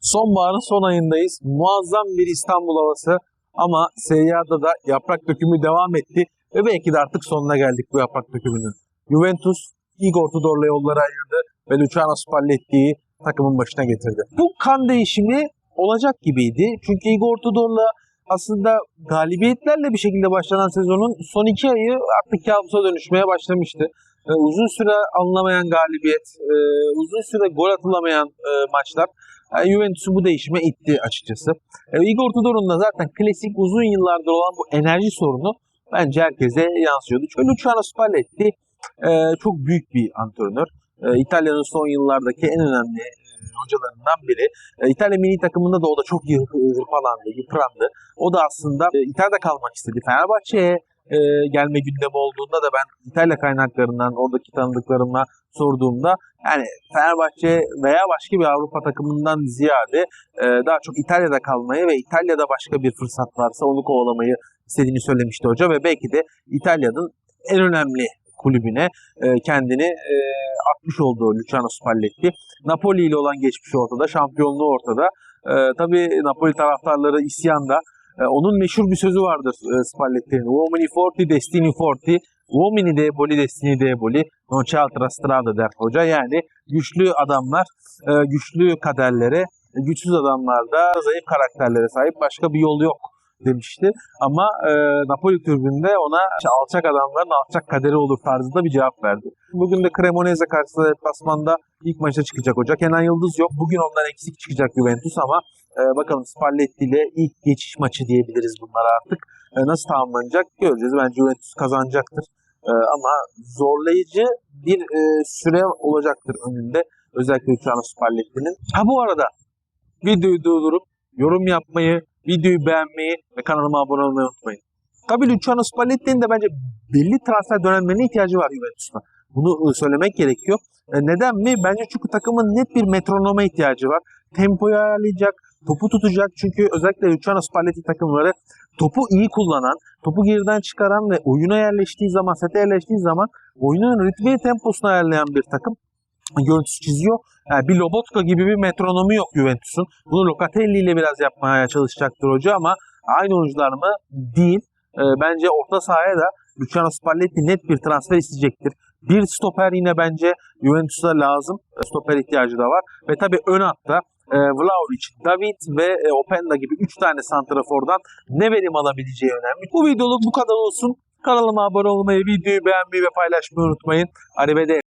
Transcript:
Sonbaharın son ayındayız. Muazzam bir İstanbul havası ama Seyyar'da da yaprak dökümü devam etti ve belki de artık sonuna geldik bu yaprak dökümünün. Juventus Igor Tudor'la yolları ayırdı ve Luciano Spalletti'yi takımın başına getirdi. Bu kan değişimi olacak gibiydi. Çünkü Igor Tudor'la aslında galibiyetlerle bir şekilde başlanan sezonun son iki ayı artık kabusa dönüşmeye başlamıştı. Ee, uzun süre alınamayan galibiyet, e, uzun süre gol atılamayan e, maçlar e, Juventus'u bu değişime itti açıkçası. E, Igor Tudor'un da zaten klasik uzun yıllardır olan bu enerji sorunu bence herkese yansıyordu. Çünkü Luciano Spalletti e, çok büyük bir antrenör. E, İtalya'nın son yıllardaki en önemli e, hocalarından biri. E, İtalya milli takımında da o da çok yır- hırpalandı, yıprandı. O da aslında e, İtalya'da kalmak istedi. Fenerbahçe'ye e, gelme gündemi olduğunda da ben İtalya kaynaklarından, oradaki tanıdıklarıma sorduğumda yani Fenerbahçe veya başka bir Avrupa takımından ziyade e, daha çok İtalya'da kalmayı ve İtalya'da başka bir fırsat varsa onu kovalamayı istediğini söylemişti hoca ve belki de İtalya'nın en önemli kulübüne e, kendini e, atmış olduğu Luciano Spalletti. Napoli ile olan geçmişi ortada, şampiyonluğu ortada. E, tabii Napoli taraftarları isyanda. E, onun meşhur bir sözü vardır e, Spalletti'nin. Uomini forti, destini forti. Uomini deboli, destini deboli. Non c'è altra strada der hoca. Yani güçlü adamlar, e, güçlü kaderlere, güçsüz adamlar da zayıf karakterlere sahip başka bir yol yok demişti. Ama e, Napoli tribünde ona alçak adamların alçak kaderi olur tarzında bir cevap verdi. Bugün de Cremonese karşısında deplasmanda ilk maça çıkacak hoca. Kenan Yıldız yok. Bugün ondan eksik çıkacak Juventus ama e, bakalım Spalletti ile ilk geçiş maçı diyebiliriz bunlara artık. E, nasıl tamamlanacak göreceğiz. Bence Juventus kazanacaktır. E, ama zorlayıcı bir e, süre olacaktır önünde. Özellikle Luciano Spalletti'nin. Ha bu arada videoyu durdurup yorum yapmayı, videoyu beğenmeyi ve kanalıma abone olmayı unutmayın. Tabii Luciano Spalletti'nin de bence belli transfer dönemlerine ihtiyacı var Juventus'ta. Bunu e, söylemek gerekiyor. Neden mi? Bence çünkü takımın net bir metronoma ihtiyacı var. Tempoyu ayarlayacak, topu tutacak. Çünkü özellikle Luciano Spalletti takımları topu iyi kullanan, topu geriden çıkaran ve oyuna yerleştiği zaman, sete yerleştiği zaman oyunun ritmi temposunu ayarlayan bir takım görüntüsü çiziyor. Yani bir Lobotka gibi bir metronomu yok Juventus'un. Bunu Locatelli ile biraz yapmaya çalışacaktır hoca ama aynı oyuncular mı? Değil. E, bence orta sahaya da Luciano Spalletti net bir transfer isteyecektir. Bir stoper yine bence Juventus'a lazım. Stoper ihtiyacı da var. Ve tabii ön hatta e, Vlahovic, David ve e, Openda gibi 3 tane santrafordan ne verim alabileceği önemli. Bu videoluk bu kadar olsun. Kanalıma abone olmayı, videoyu beğenmeyi ve paylaşmayı unutmayın. Arrivederci.